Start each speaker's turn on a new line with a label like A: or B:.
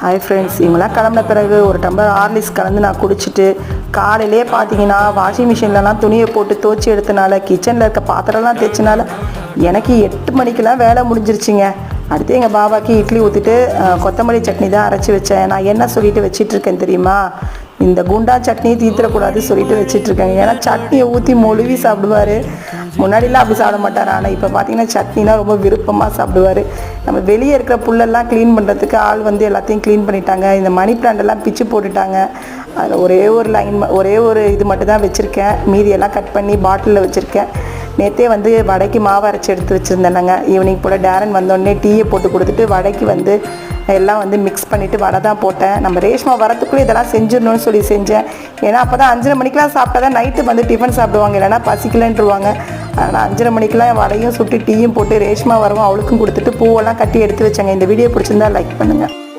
A: Hi friends இவங்களாம் கிளம்பின பிறகு ஒரு டம்ளர் ஹார்லிக்ஸ் கலந்து நான் குடிச்சிட்டு காலையிலே பார்த்தீங்கன்னா வாஷிங் மிஷின்லலாம் துணியை போட்டு துவச்சி எடுத்தனால கிச்சனில் இருக்க பாத்திரம்லாம் தேய்ச்சினால எனக்கு எட்டு மணிக்கெல்லாம் வேலை முடிஞ்சிருச்சுங்க. அடுத்து எங்கள் பாபாக்கு இட்லி ஊற்றிட்டு கொத்தமல்லி சட்னி தான் அரைச்சி வச்சேன். நான் என்ன சொல்லிட்டு வச்சிட்டு இருக்கேன் தெரியுமா? இந்த குண்டா சட்னி தீத்துறக்கூடாது சொல்லிட்டு வச்சிட்டு ஏன்னா சட்னியை ஊற்றி மொழுவி சாப்பிடுவாரு. முன்னாடிலாம் அப்படி சாப்பிட மாட்டார். ஆனால் இப்போ பார்த்தீங்கன்னா சட்னினா ரொம்ப விருப்பமாக சாப்பிடுவார். நம்ம வெளியே இருக்கிற புல்லெல்லாம் க்ளீன் பண்ணுறதுக்கு ஆள் வந்து எல்லாத்தையும் க்ளீன் பண்ணிட்டாங்க. இந்த மணி பிளான்டெல்லாம் பிச்சு போட்டுட்டாங்க. அதில் ஒரே ஒரு லைன் ஒரே ஒரு இது மட்டும் தான் வச்சுருக்கேன் மீதியெல்லாம் கட் பண்ணி பாட்டிலில் வச்சுருக்கேன். நேற்றே வந்து வடைக்கு மாவு அரைச்சி எடுத்து வச்சுருந்தேனாங்க. ஈவினிங் போல் டேரன் வந்தோடனே டீயை போட்டு கொடுத்துட்டு வடைக்கு வந்து எல்லாம் வந்து மிக்ஸ் பண்ணிவிட்டு வடை தான் போட்டேன். நம்ம ரேஷ்மா வரத்துக்குள்ளே இதெல்லாம் செஞ்சிடணும்னு சொல்லி செஞ்சேன். ஏன்னா அப்போ தான் அஞ்சரை மணிக்கெலாம் சாப்பிட்டா தான் நைட்டு வந்து டிஃபன் சாப்பிடுவாங்க. இல்லைன்னா பசிக்கலன்ட்டுருவாங்க அதனால் அஞ்சரை மணிக்கெலாம் வடையும் சுட்டு டீயும் போட்டு ரேஷ்மா வரவும் அவளுக்கும் கொடுத்துட்டு பூவெல்லாம் கட்டி எடுத்து வச்சாங்க. இந்த வீடியோ பிடிச்சிருந்தா லைக் பண்ணுங்கள்